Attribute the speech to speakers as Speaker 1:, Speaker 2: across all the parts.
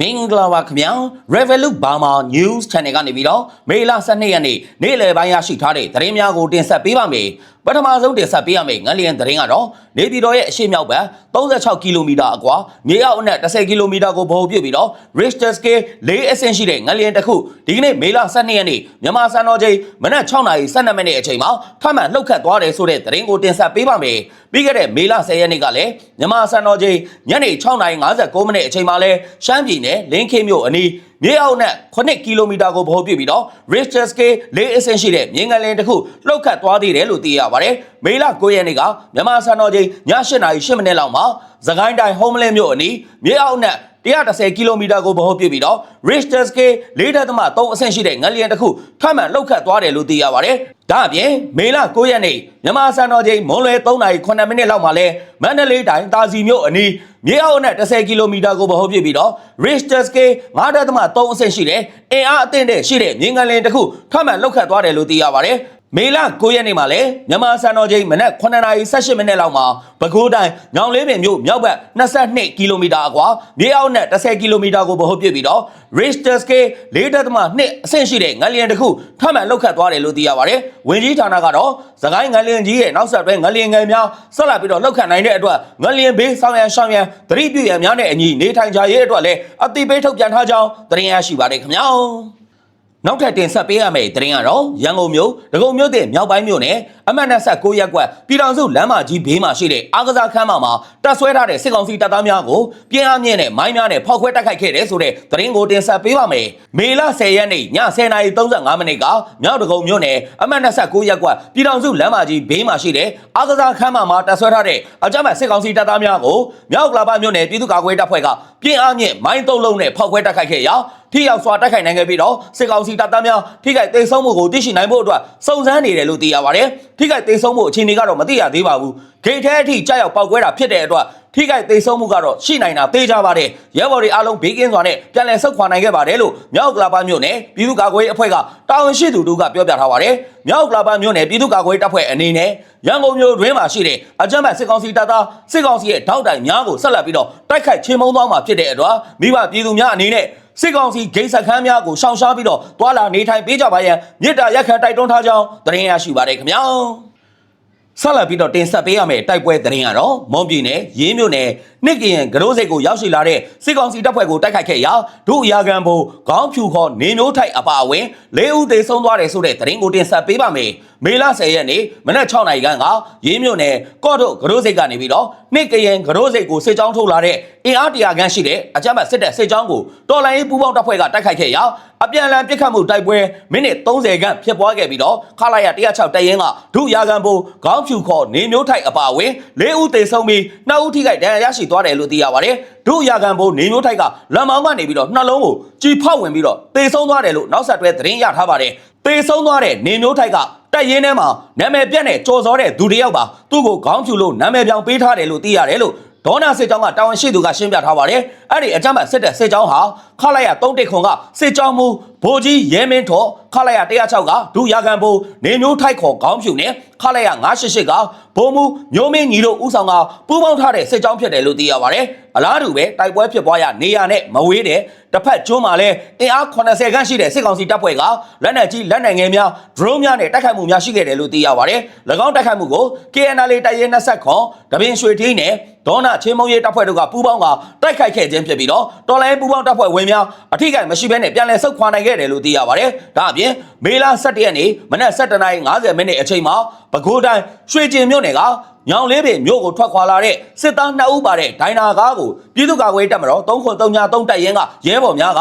Speaker 1: မင်္ဂလာပါခင်ဗျာ Revolut Burma News Channel ကနေပြီးတော့မေလ12ရက်နေ့နေ့လယ်ပိုင်းရရှိထားတဲ့သတင်းများကိုတင်ဆက်ပေးပါမယ်ပထမဆုံးတင်ဆက်ပေးရမယ့်ငလျင်သတင်းကတော့နေပြည်တော်ရဲ့အရှေ့မြောက်ဘက်36ကီလိုမီတာအကွာမြေအောက်အနက်10ကီလိုမီတာကိုဗဟိုပြုပြီးတော့ Richter scale 4အဆင့်ရှိတဲ့ငလျင်တစ်ခုဒီကနေ့မေလ12ရက်နေ့မြန်မာစံတော်ချိန်မနက်6နာရီ12မိနစ်အချိန်မှာထပ်မံလှုပ်ခတ်သွားတယ်ဆိုတဲ့သတင်းကိုတင်ဆက်ပေးပါမယ်ပြီးခဲ့တဲ့မေလ10ရက်နေ့ကလည်းမြန်မာစံတော်ချိန်ညနေ6နာရီ59မိနစ်အချိန်မှာလဲရှမ်းပြည်နယ်လင်းခေမြို့အနီး မြေအောက်နဲ့9ကီလိုမီတာကိုဗဟိုပြုပြီးတော့ Richter scale 4အဆင့်ရှိတဲ့မြေငလျင်တစ်ခုလှုပ်ခတ်သွားသေးတယ်လို့သိရပါတယ်။မေလ9ရက်နေ့ကမြန်မာစံတော်ချိန်ည8နာရီ10မိနစ်လောက်မှာသခိုင်းတိုင်း Homeland မြို့အနီးမြေအောက်နဲ့ 130ကီလိုမီတာကိုဗဟိုပြုပြီးတော့ Richter scale 4.3အဆင့်ရှိတဲ့ငလျင်တစ်ခုထပ်မံလှုပ်ခတ်သွားတယ်လို့သိရပါတယ်။ဒါအပြင်မေလ9ရက်နေ့မြန်မာစံတော်ချိန်မွန်းလွဲ3နာရီ9မိနစ်လောက်မှာလဲမန္တလေးတိုင်းတာစီမြို့အနီးမြေအောက်နဲ့10ကီလိုမီတာကိုဗဟိုပြုပြီးတော့ Richter scale 5.3အဆင့်ရှိတဲ့အင်အားအသင့်တဲ့ရှိတဲ့မြေငလျင်တစ်ခုထပ်မံလှုပ်ခတ်သွားတယ်လို့သိရပါတယ်။ မေလ9ရက်နေ့မှာလည်းမြန်မာစံတော်ချိန်မနက်9:18မိနစ်လောက်မှာပဲခူးတိုင်းညောင်လေးပင်မြို့မြောက်ဘက်22ကီလိုမီတာအကွာမြေအောက်နဲ့10ကီလိုမီတာကိုဗဟိုပြုပြီးတော့ Richter scale 4.2အဆင့်ရှိတဲ့ငလျင်တစ်ခုထပ်မံလှုပ်ခတ်သွားတယ်လို့သိရပါတယ်။ဝင်ကြီးဌာနကတော့သခိုင်းငလျင်ကြီးရဲ့နောက်ဆက်တွဲငလျင်ငယ်များဆက်လက်ပြီးတော့လှုပ်ခတ်နိုင်တဲ့အတွက်ငလျင်ဘေးဆောင်ရန်ရှောင်းရန်သတိပြုရန်များနဲ့အညီနေထိုင်ကြရေးအတွက်လည်းအတိပေးထုတ်ပြန်ထားကြောင်းသတင်းရရှိပါတယ်ခင်ဗျာ။ နောက်ထပ်တင်ဆက်ပေးရမယ့်သတင်းကတော့ရန်ကုန်မြို့ဒဂုံမြို့တဲ့မြောက်ပိုင်းမြို့နယ် အမှတ်29ရပ်ကွက်ပြည်တော်စုလမ်းမကြီးဘေးမှာရှိတဲ့အာကစားခန်းမမှာတပ်ဆွဲထားတဲ့စစ်ကောင်စီတပ်သားများကိုပြင်းအားမြင့်တဲ့မိုင်းများနဲ့ဖောက်ခွဲတိုက်ခိုက်ခဲ့တဲ့ဆိုတဲ့သတင်းကိုတင်ဆက်ပေးပါမယ်။မေလ10ရက်နေ့ည10:35မိနစ်ကမြောက်ဒဂုံမြို့နယ်အမှတ်29ရပ်ကွက်ပြည်တော်စုလမ်းမကြီးဘေးမှာရှိတဲ့အာကစားခန်းမမှာတပ်ဆွဲထားတဲ့အကြမ်းဖက်စစ်ကောင်စီတပ်သားများကိုမြောက်ကလာပမြို့နယ်ပြည်သူ့ကာကွယ်တပ်ဖွဲ့ကပြင်းအားမြင့်မိုင်းတုံးလုံးနဲ့ဖောက်ခွဲတိုက်ခိုက်ခဲ့ရာထိရောက်စွာတိုက်ခိုက်နိုင်ခဲ့ပြီးတော့စစ်ကောင်စီတပ်သားများထိခိုက်ဒေဆုံးမှုကိုသိရှိနိုင်ဖို့အတွက်စုံစမ်းနေတယ်လို့သိရပါတယ်။ထိခိုက်ဒေဆုံးမှုအခြေအနေကတော့မသိရသေးပါဘူး။ဂိတ်ထဲအထိကြောက်ရောက်ပောက်ကွဲတာဖြစ်တဲ့အတွက်ထိခိုက်ဒေဆုံးမှုကတော့ရှိနိုင်တာသိကြပါတယ်။ရဲဘော်တွေအားလုံးဘေးကင်းစွာနဲ့ပြန်လည်ဆုတ်ခွာနိုင်ခဲ့ပါတယ်လို့မြောက်ကလာပမြို့နယ်ပြည်သူ့ကာကွယ်ရေးအဖွဲ့ကတာဝန်ရှိသူတို့ကပြောပြထားပါတယ်။မြောက်ကလာပမြို့နယ်ပြည်သူ့ကာကွယ်ရေးတပ်ဖွဲ့အနေနဲ့ရန်ကုန်မြို့တွင်းမှာရှိတဲ့အကြမ်းဖက်စစ်ကောင်စီတပ်သားစစ်ကောင်စီရဲ့ထောက်တိုင်များကိုဆက်လက်ပြီးတော့တိုက်ခိုက်ချင်းမုံသွားမှာဖြစ်တဲ့အတွက်မိဘပြည်သူများအနေနဲ့ စစ်ကောင်စီဂိတ်ဆက်ခန်းများကိုရှောင်ရှားပြီးတော့တွာလာနေထိုင်ပေးကြပါရန်မြေတားရက်ခံတိုက်တွန်းထားကြောင်းသတင်းရရှိပါတယ်ခင်ဗျာဆက်လက်ပြီးတော့တင်ဆက်ပေးရမယ့်တိုက်ပွဲသတင်းကတော့မွန်ပြည်နယ်ရင်းမြို့နယ် နှစ်ကရင်ကရိုးစိတ်ကိုရောက်ရှိလာတဲ့စစ်ကောင်စီတပ်ဖွဲ့ကိုတိုက်ခိုက်ခဲ့ရာဒုအရာခံဘိုလ်ခေါင်းဖြူခေါ်နေမျိုးထိုက်အပါအဝင်၄ဦးသေဆုံးသွားတယ်ဆိုတဲ့သတင်းကိုတင်ဆက်ပေးပါမယ်မေလ10ရက်နေ့မနက်6နာရီခန့်ကရင်းမြို့နယ်ကော့တို့ကရိုးစိတ်ကနေပြီးတော့နှစ်ကရင်ကရိုးစိတ်ကိုစစ်ကြောင်းထုတ်လာတဲ့အင်အားတရာခန့်ရှိတဲ့အကြမ်းဖက်စစ်တပ်စစ်ကြောင်းကိုတော်လိုင်းရေးပူးပေါင်းတပ်ဖွဲ့ကတိုက်ခိုက်ခဲ့ရာအပြန်အလှန်ပစ်ခတ်မှုတိုက်ပွဲမိနစ်30ခန့်ဖြစ်ပွားခဲ့ပြီးတော့ခလာရ106တပ်ရင်းကဒုရာခံဘိုလ်ခေါင်းဖြူခေါ်နေမျိုးထိုက်အပါအဝင်၄ဦးသေဆုံးပြီး2ဦးထိခိုက်ဒဏ်ရာရရှိသွားတယ်လို့သိရပါတယ်ဒုရာခံဘိုလ်နေမျိုးထိုက်ကလမ်းမောင်းကနေပြီးတော့နှလုံးကိုကြီးဖောက်ဝင်ပြီးတော့သေဆုံးသွားတယ်လို့နောက်ဆက်တွဲသတင်းရထားပါတယ်သေဆုံးသွားတဲ့နေမျိုးထိုက်ကတက်ရင်းထဲမှာနာမည်ပြတ်နဲ့ကြော်စောတဲ့သူတစ်ယောက်ပါသူ့ကိုခေါင်းဖြူလို့နာမည်ပြောင်ပေးထားတယ်လို့သိရတယ်လို့ဒေါနာစစ်ကြောင်းကတာဝန်ရှိသူကရှင်းပြထားပါတယ်။ အဲ့ဒီအကြမ်းဖက်စစ်တဲ့စစ်ကြောင်းဟာခလာရ3တက်ခွန်ကစစ်ကြောင်းမူဗိုလ်ကြီးရဲမင်းထော်ခလာရ106ကဒုရာခံဘိုးနေမျိုးထိုက်ခေါ်ခေါင်းဖြူနဲ့ခလာရ988ကဘုံမူမျိုးမင်းညီတို့ဥဆောင်ကပူးပေါင်းထားတဲ့စစ်ကြောင်းဖြစ်တယ်လို့သိရပါတယ်။အလားတူပဲတိုက်ပွဲဖြစ်ပွားရနေရနဲ့မဝေးတဲ့တစ်ဖက်ကျွန်းမှာလည်းအင်အား80ခန့်ရှိတဲ့စစ်ကောင်စီတပ်ဖွဲ့ကလက်နက်ကြီးလက်နက်ငယ်များ drone များနဲ့တိုက်ခိုက်မှုများရှိခဲ့တယ်လို့သိရပါတယ်။၎င်းတိုက်ခိုက်မှုကို KNL တိုက်ရဲ20ခွန်တပင်ရွှေထင်းနဲ့ဒေါနာချင်းမုံရေးတပ်ဖွဲ့တို့ကပူးပေါင်းကတိုက်ခိုက်ခဲ့ခြင်းဖြစ်ပြီးတော့တော်လိုင်းပူးပေါင်းတပ်ဖွဲ့ဝင်များအထိကိမရှိဘဲနဲ့ပြန်လည်ဆုတ်ခွာနိုင်ခဲ့တယ်လို့သိရပါတယ်။ဒါအပြင်မေလ17ရက်နေ့မနက်7:50မိနစ်အချိန်မှာပဲခူးတိုင်းရွှေကျင်မြို့နယ်ကညောင်လေးပင်မြို့ကိုထွက်ခွာလာတဲ့စစ်သား2ဦးပါတဲ့ဒိုင်နာကားကိုပြည်သူ့ကာကွယ်တပ်မတော်303တပ်ရင်းကရဲဘော်များက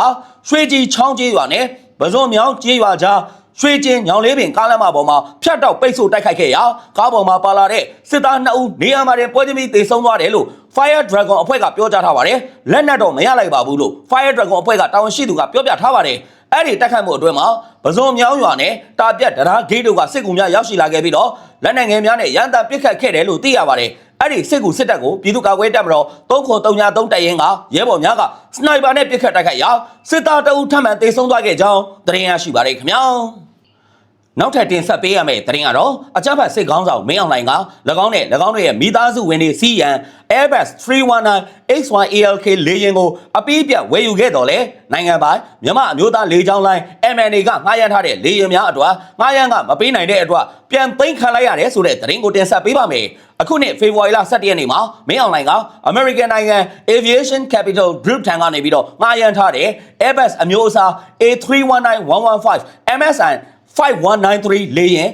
Speaker 1: ရွှေကြီးချောင်းကျေးရွာနဲ့ပဇွန်မြောင်းကျေးရွာကြား ရွှေကျင်ညောင်လေးပင်ကားလမ်းမပေါ်မှာဖြတ်တောက်ပိတ်ဆို့တိုက်ခိုက်ခဲ့ရာကားပေါ်မှာပါလာတဲ့စစ်သား2ဦးနေရာမှာတင်ပွဲချင်းပြီးသေဆုံးသွားတယ်လို့ Fire Dragon အဖွဲ့ကပြောကြားထားပါတယ်။လက်နက်တော့မရလိုက်ပါဘူးလို့ Fire Dragon အဖွဲ့ကတာဝန်ရှိသူကပြောပြထားပါတယ်။အဲ့ဒီတိုက်ခိုက်မှုအတွင်းမှာပဇွန်မြောင်းရွာနဲ့တာပြတ်တရားဂိတ်တို့ကစစ်ကူများရောက်ရှိလာခဲ့ပြီးတော့လက်နက်ငယ်များနဲ့ရန်တမ်းပစ်ခတ်ခဲ့တယ်လို့သိရပါတယ်။အဲ့ဒီစစ်ကူစစ်တပ်ကိုပြည်သူ့ကာကွယ်တပ်မတော်303တပ်ရင်းကရဲဘော်များကစနိုက်ပါနဲ့ပစ်ခတ်တိုက်ခိုက်ရာစစ်သားတအုပ်ထပ်မံတေဆုံးသွားခဲ့ကြောင်းသတင်းရရှိပါတယ်ခင်ဗျာ။ နောက်ထပ်တင်ဆက်ပေးရမယ့်သတင်းကတော့အကြမ်းဖက်စစ်ကောင်းဆောင်မင်းအောင်လှိုင်က၎င်းနဲ့၎င်းတို့ရဲ့မိသားစုဝင်တွေစီးရန် Airbus 319 XYALK လေယာဉ်ကိုအပိပြတ်ဝယ်ယူခဲ့တော်လဲနိုင်ငံပိုင်မြမအမျိုးသားလေကြောင်းလိုင်း MNA ကငှားရမ်းထားတဲ့လေယာဉ်များအတွက်ငှားရမ်းကမပေးနိုင်တဲ့အတွက်ပြန်သိမ်းခံလိုက်ရတယ်ဆိုတဲ့သတင်းကိုတင်ဆက်ပေးပါမယ်အခုနှစ်ဖေဖော်ဝါရီလ17ရက်နေ့မှာမင်းအောင်လှိုင်က American နိုင်ငံ Aviation Capital Group ထံကနေပြီးတော့ငှားရမ်းထားတဲ့ Airbus အမျိုးအစား A319-115 MSN 5193လေယာဉ်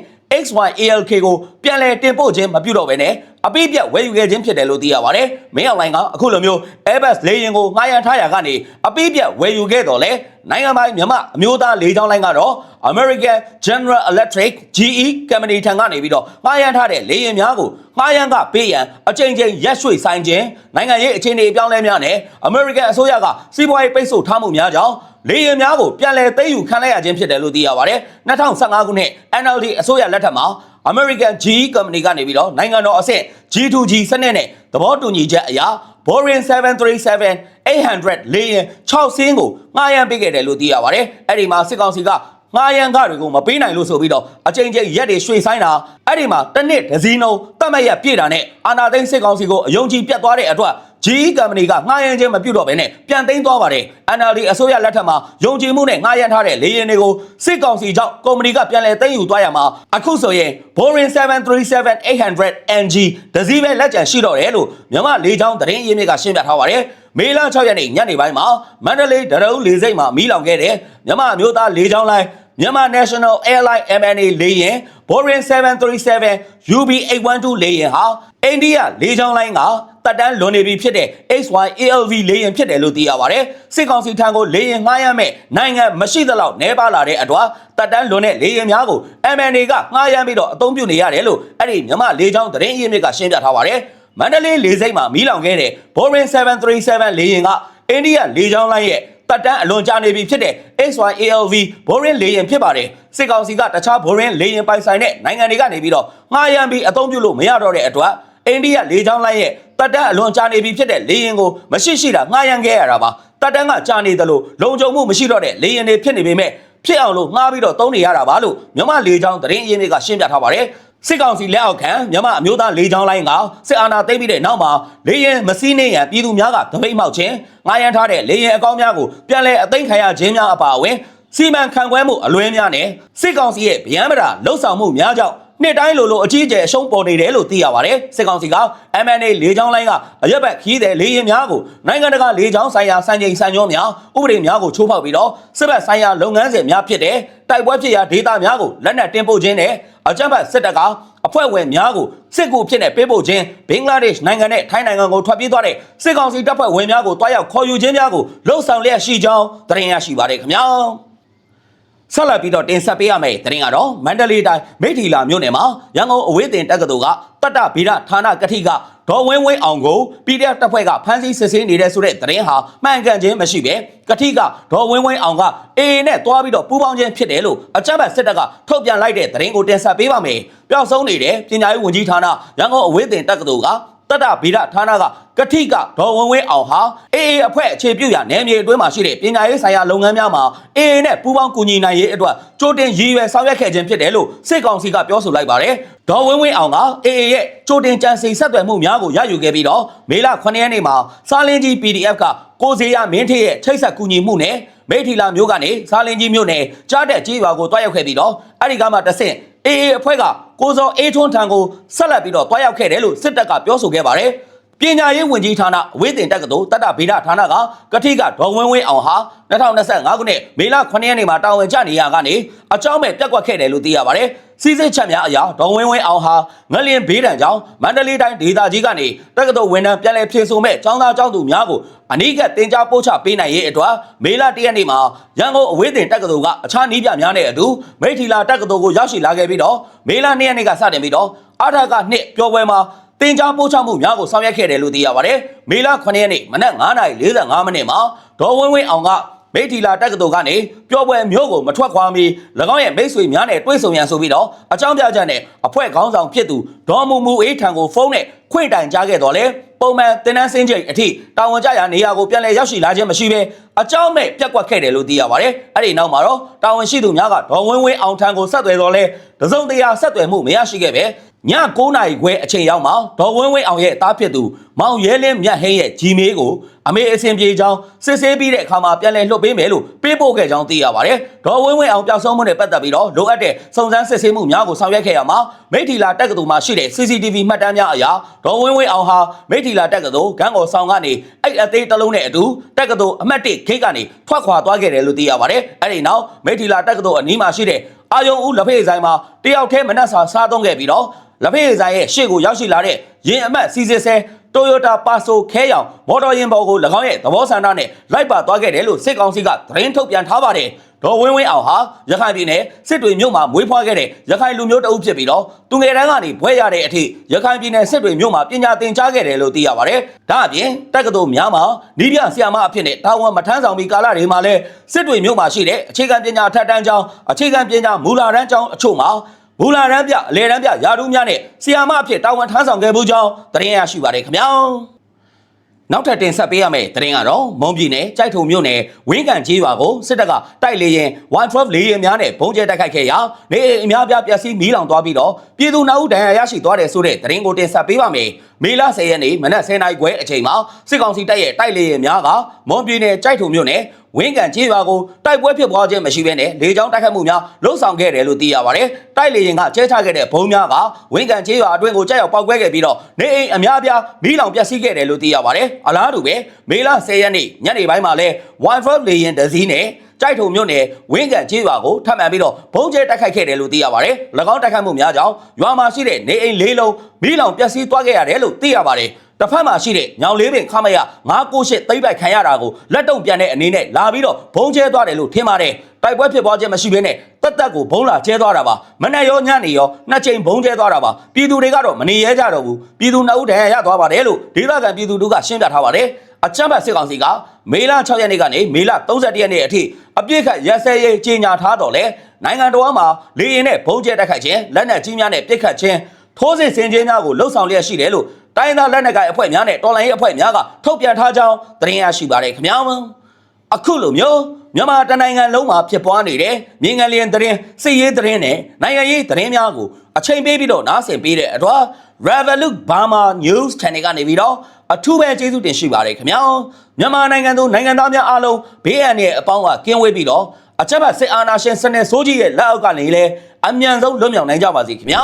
Speaker 1: XYALK ကိုပြန်လည်တင်ပို့ခြင်းမပြုတော့ဘဲနဲ့ အပိပြတ်ဝယ်ယူခဲ့ခြင်းဖြစ်တယ်လို့သိရပါတယ်။မင်းအောင်လိုင်းကအခုလိုမျိုး Airbus လေယာဉ်ကိုငှားရမ်းထားရာကနေအပိပြတ်ဝယ်ယူခဲ့တော့လေနိုင်ငံပိုင်မြန်မာအမျိုးသားလေကြောင်းလိုင်းကတော့ American General Electric GE Company ထံကနေပြီးတော့ငှားရမ်းထားတဲ့လေယာဉ်များကိုငှားရမ်းကပေးရန်အကြိမ်ကြိမ်ရက်ရွှေ့ဆိုင်ခြင်းနိုင်ငံရေးအခြေအနေအပြောင်းအလဲများနဲ့ American အစိုးရကစီးပွားရေးပိတ်ဆို့ထားမှုများကြောင့်လေယာဉ်များကိုပြန်လည်သိမ်းယူခံလိုက်ရခြင်းဖြစ်တယ်လို့သိရပါတယ်။2015ခုနှစ် NLD အစိုးရလက်ထက်မှာ American GE Company ကနေပြီးတော့နိုင်ငံတော်အဆင့် G2G စနစ်နဲ့သဘောတူညီချက်အရ Boeing 737 800လေယာဉ်6စင်းကိုငှားရမ်းပေးခဲ့တယ်လို့သိရပါတယ်။အဲ့ဒီမှာစစ်ကောင်စီကငှားရမ်းကားတွေကိုမပေးနိုင်လို့ဆိုပြီးတော့အကြိမ်ကြိမ်ရက်တွေရွှေ့ဆိုင်တာအဲ့ဒီမှာတစ်နှစ်ဒဇီနှုံတတ်မှတ်ရက်ပြည့်တာနဲ့အာနာသိန်းစစ်ကောင်စီကိုအယုံကြည်ပြတ်သွားတဲ့အတွက် GE Company ကငှားရမ်းခြင်းမပြုတော့ဘဲနဲ့ပြန်သိမ်းသွားပါတယ် NLD အစိုးရလက်ထက်မှာယုံကြည်မှုနဲ့ငှားရမ်းထားတဲ့လေယာဉ်တွေကိုစစ်ကောင်စီကြောင့်ကုမ္ပဏီကပြန်လည်သိမ်းယူသွားရမှာအခုဆိုရင် Boeing 737-800 NG ဒဇီးပဲလက်ကျန်ရှိတော့တယ်လို့မြန်မာလေကြောင်းသတင်းရင်းမြစ်ကရှင်းပြထားပါတယ်မေလ6ရက်နေ့ညနေပိုင်းမှာမန္တလေးဒရုံလေစိတ်မှာမီးလောင်ခဲ့တဲ့မြန်မာအမျိုးသားလေကြောင်းလိုင်းမြန်မာ National Airline MNA လေယာဉ် Boeing 737 UB812 လေယာဉ်ဟာအိန္ဒိယလေကြောင်းလိုင်းက တက်တန်းလွန်နေပြီဖြစ်တဲ့ XYALV လေယာဉ်ဖြစ်တယ်လို့သိရပါတယ်။စစ်ကောင်စီထံကိုလေယာဉ်ငှားရမ်းမဲ့နိုင်ငံမရှိသလောက်နှဲပါလာတဲ့အတွက်တက်တန်းလွန်တဲ့လေယာဉ်များကို MNA ကငှားရမ်းပြီးတော့အသုံးပြုနေရတယ်လို့အဲ့ဒီမြန်မာလေကြောင်းသတင်းအရင်းမြစ်ကရှင်းပြထားပါတယ်။မန္တလေးလေဆိပ်မှာမီးလောင်ခဲ့တဲ့ Boeing 737လေယာဉ်ကအိန္ဒိယလေကြောင်းလိုင်းရဲ့တက်တန်းအလွန်ကြာနေပြီဖြစ်တဲ့ XYALV Boeing လေယာဉ်ဖြစ်ပါတယ်စစ်ကောင်စီကတခြား Boeing လေယာဉ်ပိုင်ဆိုင်တဲ့နိုင်ငံတွေကနေပြီးတော့ငှားရမ်းပြီးအသုံးပြုလို့မရတော့တဲ့အတွက်အိန္ဒိယလေကြောင်းလိုင်းရဲ့ တက်တန်းအလွန်ကြာနေပြီဖြစ်တဲ့လေယာဉ်ကိုမရှိရှိတာငှားရမ်းခဲ့ရတာပါတက်တန်းကကြာနေတယ်လို့လုံခြုံမှုမရှိတော့တဲ့လေယာဉ်တွေဖြစ်နေပေမဲ့ဖြစ်အောင်လို့ငှားပြီးတော့သုံးနေရတာပါလို့မြန်မာလေကြောင်းသတင်းအရင်းတွေကရှင်းပြထားပါတယ်စစ်ကောင်စီလက်အောက်ခံမြန်မာအမျိုးသားလေကြောင်းလိုင်းကစစ်အာဏာသိမ်းပြီးတဲ့နောက်မှာလေရင်မစည်းနေရန်ပြည်သူများကတပိတ်မှောက်ခြင်းငှားရမ်းထားတဲ့လေရင်အကောင့်များကိုပြန်လည်အသိမ်းခံရခြင်းများအပါအဝင်စီမံခန့်ခွဲမှုအလွဲများနဲ့စစ်ကောင်စီရဲ့ဗျမ်းမတာလှုပ်ဆောင်မှုများကြောင့် နှစ်တိုင်းလိုလိုအကြီးအကျယ်အရှုံးပေါ်နေတယ်လို့သိရပါတယ်စစ်ကောင်စီက MNA လေကြောင်းလိုင်းကအရက်ဘက်ခီးတဲ့လေရင်များကိုနိုင်ငံတကာလေကြောင်းဆိုင်ရာစံချိန်စံညွှန်းများဥပဒေများကိုချိုးဖောက်ပြီးတော့စစ်ဘက်ဆိုင်ရာလုပ်ငန်းစဉ်များဖြစ်တဲ့တိုက်ပွဲဖြစ်ရာဒေသများကိုလက်နက်တင်ပို့ခြင်းနဲ့အကြမ်းဖက်စစ်တပ်ကအဖွဲ့ဝင်များကိုစစ်ကူဖြစ်နေပေးပို့ခြင်းဘင်္ဂလားဒေ့ရှ်နိုင်ငံနဲ့ထိုင်းနိုင်ငံကိုထွက်ပြေးသွားတဲ့စစ်ကောင်စီတပ်ဖွဲ့ဝင်များကိုတွားရောက်ခေါ်ယူခြင်းများကိုလှုံ့ဆော်လျက်ရှိကြောင်းသတင်းရရှိပါတယ်ခင်ဗျာ ဆက်လက်ပြီးတော့တင်ဆက်ပေးရမယ့်သတင်းကတော့မန္တလေးတိုင်းမိထီလာမြို့နယ်မှာရန်ကုန်အဝေးတင်တက္ကသိုလ်ကတတ္တဗီရဌာနကတိကဒေါ်ဝင်းဝင်းအောင်ကို PDF တပ်ဖွဲ့ကဖမ်းဆီးစစ်ဆေးနေတဲ့ဆိုတဲ့သတင်းဟာမှန်ကန်ခြင်းမရှိပဲကတိကဒေါ်ဝင်းဝင်းအောင်ကအေအေနဲ့တွားပြီးတော့ပူးပေါင်းခြင်းဖြစ်တယ်လို့အကြမ်းဖက်စစ်တပ်ကထုတ်ပြန်လိုက်တဲ့သတင်းကိုတင်ဆက်ပေးပါမယ်။ပျောက်ဆုံးနေတဲ့ပညာရေးဝန်ကြီးဌာနရန်ကုန်အဝေးတင်တက္ကသိုလ်က တတ္တဗီရဌာနကကတိကဒေါ်ဝင်းဝင်းအောင်ဟာအေအေအဖွဲ့အခြေပြုရာနယ်မြေအတွင်းမှာရှိတဲ့ပညာရေးဆိုင်ရာလုပ်ငန်းများမှာအေအေနဲ့ပူးပေါင်းကူညီနိုင်ရေးအတွက်ကြိုတင်ရည်ရွယ်ဆောင်ရွက်ခဲ့ခြင်းဖြစ်တယ်လို့စစ်ကောင်စီကပြောဆိုလိုက်ပါတယ်။ဒေါ်ဝင်းဝင်းအောင်ကအေအေရဲ့ကြိုတင်ကြံစည်ဆက်သွယ်မှုများကိုရယူခဲ့ပြီးတော့မေလ9ရက်နေ့မှာစားလင်းကြီး PDF ကကိုစေရမင်းထေရဲ့ချိတ်ဆက်ကူညီမှုနဲ့မိထီလာမျိုးကနေစားလင်းကြီးမျိုးနဲ့ကြားတဲ့ကြီးရွာကိုတွားရောက်ခဲ့ပြီးတော့အဲ့ဒီကမှတဆင့် အေအေအဖွဲ့ကကိုစောအေးထွန်းထံကိုဆက်လက်ပြီးတော့တွားရောက်ခဲ့တယ်လို့စစ်တပ်ကပြောဆိုခဲ့ပါတယ်။ပညာရေးဝန်ကြီးဌာနအဝေးတင်တက္ကသိုလ်တတ္တဗေဒဌာနကကတိကဒေါ်ဝင်းဝင်းအောင်ဟာ2025ခုနှစ်မေလ9ရက်နေ့မှာတာဝန်ကျနေရကနေအကြောင်းမဲ့ပြက်ကွက်ခဲ့တယ်လို့သိရပါတယ်။ စီစစ်ချက်များအရဒေါ်ဝင်းဝင်းအောင်ဟာငလျင်ဘေးဒဏ်ကြောင့်မန္တလေးတိုင်းဒေသကြီးကနေတက္ကသိုလ်ဝန်ထမ်းပြန်လည်ဖြည့်ဆို့မဲ့ចောင်းသားចောင်းသူများကိုအနိကတင် जा ပို့ချပေးနိုင်ရေးအတွက်မေလ1ရက်နေ့မှာရန်ကုန်အဝေးတင်တက္ကသိုလ်ကအခြားနည်းပြများနဲ့အတူမိထီလာတက္ကသိုလ်ကိုရောက်ရှိလာခဲ့ပြီးတော့မေလ2ရက်နေ့ကစတင်ပြီးတော့အထာကနှစ်ပျော်ပွဲမှာတင် जा ပို့ချမှုများကိုဆောင်ရွက်ခဲ့တယ်လို့သိရပါတယ်။မေလ9ရက်နေ့မနက်9:45မိနစ်မှာဒေါ်ဝင်းဝင်းအောင်က မိထီလာတက္ကသိုလ်ကနေပျော်ပွဲမျိုးကိုမထွက်ခွာမီ၎င်းရဲ့မိတ်ဆွေများနဲ့တွေ့ဆုံရန်ဆိုပြီးတော့အကြောင်းပြချက်နဲ့အဖွဲ့ခေါင်းဆောင်ဖြစ်သူဒေါ်မူမူအေးထံကိုဖုန်းနဲ့ခွင့်တိုင်ကြားခဲ့တော့လေပုံမှန်တင်နန်းစင်းချိန်အထိတာဝန်ကျရာနေရာကိုပြန်လည်ရောက်ရှိလာခြင်းမရှိဘဲအကြောင်းမဲ့ပြက်ကွက်ခဲ့တယ်လို့သိရပါတယ်။အဲ့ဒီနောက်မှာတော့တာဝန်ရှိသူများကဒေါ်ဝင်းဝင်းအောင်ထံကိုဆက်သွယ်တော့လဲတစုံတရာဆက်သွယ်မှုမရရှိခဲ့ပဲ ည9နာရီခွဲအချိန်ရောက်မှာဒေါ်ဝင်းဝင်းအောင်ရဲ့တားဖြစ်သူမောင်ရဲလင်းမြတ်ဟင်းရဲ့ဂျီမေးကိုအမေအစဉ်ပြေကြောင်းစစ်ဆေးပြီးတဲ့အခါမှာပြန်လည်လွှတ်ပေးမယ်လို့ပေးပို့ခဲ့ကြောင်းသိရပါတယ်။ဒေါ်ဝင်းဝင်းအောင်ပျောက်ဆုံးမှုနဲ့ပတ်သက်ပြီးတော့လိုအပ်တဲ့စုံစမ်းစစ်ဆေးမှုများကိုဆောင်ရွက်ခဲ့ရမှာမိထီလာတက္ကသိုလ်မှာရှိတဲ့ CCTV မှတ်တမ်းများအရာဒေါ်ဝင်းဝင်းအောင်ဟာမိထီလာတက္ကသိုလ်ဂန်းကော်ဆောင်ကနေအဲ့အသေးတစ်လုံးနဲ့အတူတက္ကသိုလ်အမှတ်1ဂိတ်ကနေထွက်ခွာသွားခဲ့တယ်လို့သိရပါတယ်။အဲ့ဒီနောက်မိထီလာတက္ကသိုလ်အနီးမှာရှိတဲ့အာယုံဦးလက်ဖေးဆိုင်မှာတယောက်တည်းမနက်စာစားသုံးခဲ့ပြီးတော့ လက်ဖေးဆိုင်ရဲ့ရှေ့ကိုရောက်ရှိလာတဲ့ရင်အမတ်စီစစ်ဆဲ Toyota Passo ခဲရောင်မော်တော်ယာဉ်ပေါ်ကို၎င်းရဲ့သဘောဆန္ဒနဲ့လိုက်ပါသွားခဲ့တယ်လို့စစ်ကောင်စီကသတင်းထုတ်ပြန်ထားပါတယ်။ဒေါ်ဝင်းဝင်းအောင်ဟာရခိုင်ပြည်နယ်စစ်တွေမြို့မှာမွေးဖွားခဲ့တဲ့ရခိုင်လူမျိုးတအုပ်ဖြစ်ပြီးတော့သူငယ်တန်းကနေဘွဲရတဲ့အထိရခိုင်ပြည်နယ်စစ်တွေမြို့မှာပညာသင်ကြားခဲ့တယ်လို့သိရပါတယ်။ဒါအပြင်တက္ကသိုလ်များမှာနီးပြဆရာမအဖြစ်နဲ့တာဝန်မထမ်းဆောင်ပြီးကာလတွေမှာလည်းစစ်တွေမြို့မှာရှိတဲ့အခြေခံပညာထက်တန်းကျောင်းအခြေခံပညာမူလာတန်းကျောင်းအချို့မှာ ဘူလာရန်ပြအလေရန်ပြယာဒူးများနဲ့ဆီယာမအဖြစ်တာဝန်ထမ်းဆောင်ခဲ့မှုကြောင်းသတင်းရရှိပါတယ်ခင်ဗျာနောက်ထပ်တင်ဆက်ပေးရမယ့်သတင်းကတော့မုံပြည်နယ်ကြိုက်ထုံမြို့နယ်ဝင်းကန်ကြီးရွာကိုစစ်တပ်ကတိုက်လေရင်112လေရင်များနဲ့ဘုံကျဲတိုက်ခိုက်ခဲ့ရာနေအိမ်အများပြားပျက်စီးမီးလောင်သွားပြီးတော့ပြည်သူနောက်ဦးဒဏ်ရာရရှိသွားတယ်ဆိုတဲ့သတင်းကိုတင်ဆက်ပေးပါမယ်မေလ10ရက်နေ့မနက်10:00နာရီခွဲအချိန်မှာစစ်ကောင်စီတပ်ရဲ့တိုက်လေရင်များကမုံပြည်နယ်ကြိုက်ထုံမြို့နယ် ဝင်းကန်ကြီးရွာကိုတိုက်ပွဲဖြစ်ပွားခြင်းမရှိဘဲနဲ့လေကြောင်းတိုက်ခတ်မှုများလှုပ်ဆောင်ခဲ့တယ်လို့သိရပါတယ်။တိုက်လေရင်ကကျဲချခဲ့တဲ့ဘုံများကဝင်းကန်ကြီးရွာအတွင်းကိုကြောက်ရောက်ပောက်ကွဲခဲ့ပြီးတော့နေအိမ်အများအပြားမီးလောင်ပျက်စီးခဲ့တယ်လို့သိရပါတယ်။အလားတူပဲမေလ10ရက်နေ့ညနေပိုင်းမှာလဲ Wi-Fi လေရင်တစ်စီးနဲ့ကြိုက်ထုံမြို့နယ်ဝင်းကန်ကျေးရွာကိုထပ်မံပြီးတော့ဘုံကျဲတိုက်ခိုက်ခဲ့တယ်လို့သိရပါတယ်။၎င်းတိုက်ခိုက်မှုများကြောင့်ရွာမှာရှိတဲ့နေအိမ်လေးလုံးမီးလောင်ပျက်စီးသွားခဲ့ရတယ်လို့သိရပါတယ်။ တစ်ဖက်မှာရှိတဲ့ညောင်လေးပင်ခမရ998သိမ့်ပိုက်ခံရတာကိုလက်တုံပြန်တဲ့အနေနဲ့လာပြီးတော့ဘုံကျဲသွားတယ်လို့ထင်ပါတယ်တိုက်ပွဲဖြစ်ပွားခြင်းမရှိဘဲနဲ့တက်တက်ကိုဘုံလာကျဲသွားတာပါမနဲ့ရောညနေရောနှစ်ချိန်ဘုံကျဲသွားတာပါပြည်သူတွေကတော့မနေရဲကြတော့ဘူးပြည်သူနှစ်ဦးတန်းရရသွားပါတယ်လို့ဒေသခံပြည်သူတို့ကရှင်းပြထားပါတယ်အကြမ်းဖက်စစ်ကောင်စီကမေလ6ရက်နေ့ကနေမေလ31ရက်နေ့အထိအပြစ်ခတ်ရက်စဲရေးကြီးညာထားတော့လေနိုင်ငံတော်မှာလေရင်နဲ့ဘုံကျဲတက်ခတ်ခြင်းလက်နက်ကြီးများနဲ့ပြစ်ခတ်ခြင်း ထိုးစစ်ဆင်ခြင်းများကိုလှုံ့ဆော်လျက်ရှိတယ်လို့တိုင်းသားလက်နက်ကိုင်အဖွဲ့များနဲ့တော်လှန်ရေးအဖွဲ့များကထုတ်ပြန်ထားကြောင်းသတင်းရရှိပါတယ်ခင်ဗျာအခုလိုမျိုးမြန်မာတနိုင်ငံလုံးမှာဖြစ်ပွားနေတဲ့မြင်းငလျင်သတင်းစစ်ရေးသတင်းနဲ့နိုင်ငံရေးသတင်းများကိုအချိန်ပေးပြီးတော့နားဆင်ပေးတဲ့အတွက် Revolut Burma News Channel ကနေပြီးတော့အထူးပဲကျေးဇူးတင်ရှိပါတယ်ခင်ဗျာမြန်မာနိုင်ငံသူနိုင်ငံသားများအားလုံးဘေးအန္တရာယ်အပေါင်းကကင်းဝေးပြီးတော့အချက်ဘတ်စစ်အာဏာရှင်စနစ်ဆိုးကြီးရဲ့လက်အောက်ကနေလည်းအမြန်ဆုံးလွတ်မြောက်နိုင်ကြပါစေခင်ဗျာ